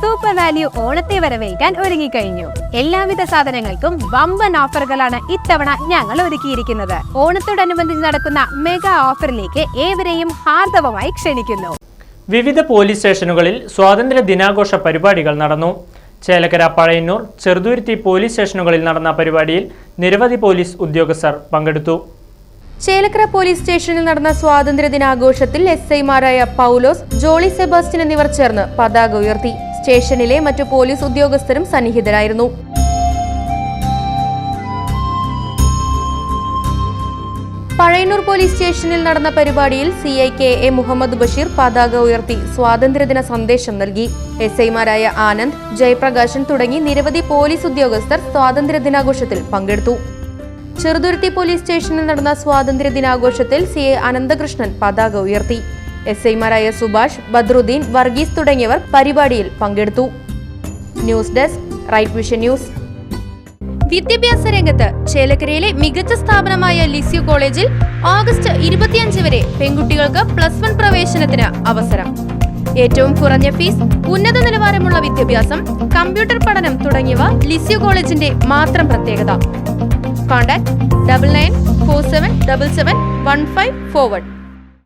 Super value ഓണത്തെ വരവേൽക്കാൻ ഒരുങ്ങിക്കഴിഞ്ഞു. എല്ലാവിധ സാധനങ്ങൾക്കും വമ്പൻ ഓഫറുകളാണ് ഇത്തവണ ഞങ്ങൾ ഒരുക്കിയിരിക്കുന്നത്. ഓണത്തോടനുബന്ധിച്ച് നടക്കുന്ന മെഗാ ഓഫറിലേക്ക് ഏവരെയും ഹാർദവമായി ക്ഷണിക്കുന്നു. വിവിധ പോലീസ് സ്റ്റേഷനുകളിൽ സ്വാതന്ത്ര്യ ദിനാഘോഷ പരിപാടികൾ നടന്നു. ചേലക്കര പഴയന്നൂർ ചെറുതുരുത്തി പോലീസ് സ്റ്റേഷനുകളിൽ നടന്ന പരിപാടിയിൽ നിരവധി പോലീസ് ഉദ്യോഗസ്ഥർ പങ്കെടുത്തു. ചേലക്കര പോലീസ് സ്റ്റേഷനിൽ നടന്ന സ്വാതന്ത്ര്യ ദിനാഘോഷത്തിൽ എസ് ഐമാരായ പൗലോസ് ജോളി സെബാസ്റ്റ്യൻ എന്നിവർ ചേർന്ന് പതാക ഉയർത്തി. സ്റ്റേഷനിലെ മറ്റു പോലീസ് ഉദ്യോഗസ്ഥരും സന്നിഹിതരായിരുന്നു. പഴയന്നൂർ പോലീസ് സ്റ്റേഷനിൽ നടന്ന പരിപാടിയിൽ C I K A Muhammad Basheer പതാക ഉയർത്തി സ്വാതന്ത്ര്യദിന സന്ദേശം നൽകി. എസ് ഐമാരായ ആനന്ദ് ജയപ്രകാശൻ തുടങ്ങി നിരവധി പോലീസ് ഉദ്യോഗസ്ഥർ സ്വാതന്ത്ര്യദിനാഘോഷത്തിൽ പങ്കെടുത്തു. ചെറുതുരുത്തി പോലീസ് സ്റ്റേഷനിൽ നടന്ന സ്വാതന്ത്ര്യ ദിനാഘോഷത്തിൽ സി എ അനന്തകൃഷ്ണൻ പതാക ഉയർത്തി. എസ് ഐമാരായ സുഭാഷ് ബദ്രുദ്ദീൻ വർഗീസ് തുടങ്ങിയവർ പരിപാടിയിൽ പങ്കെടുത്തു. News desk Right Vision news. വിദ്യാഭ്യാസ രംഗത്ത് ചേലക്കരയിലെ മികച്ച സ്ഥാപനമായ ലിസ്യു കോളേജിൽ ഓഗസ്റ്റ് ഇരുപത്തിയഞ്ച് വരെ പെൺകുട്ടികൾക്ക് പ്ലസ് വൺ പ്രവേശനത്തിന് അവസരം. ഏറ്റവും കുറഞ്ഞ ഫീസ് ഉന്നത നിലവാരമുള്ള വിദ്യാഭ്യാസം കമ്പ്യൂട്ടർ പഠനം തുടങ്ങിയവ ലിസ്യു കോളേജിന്റെ മാത്രം പ്രത്യേകത. Contact double nine four seven double seven one five forward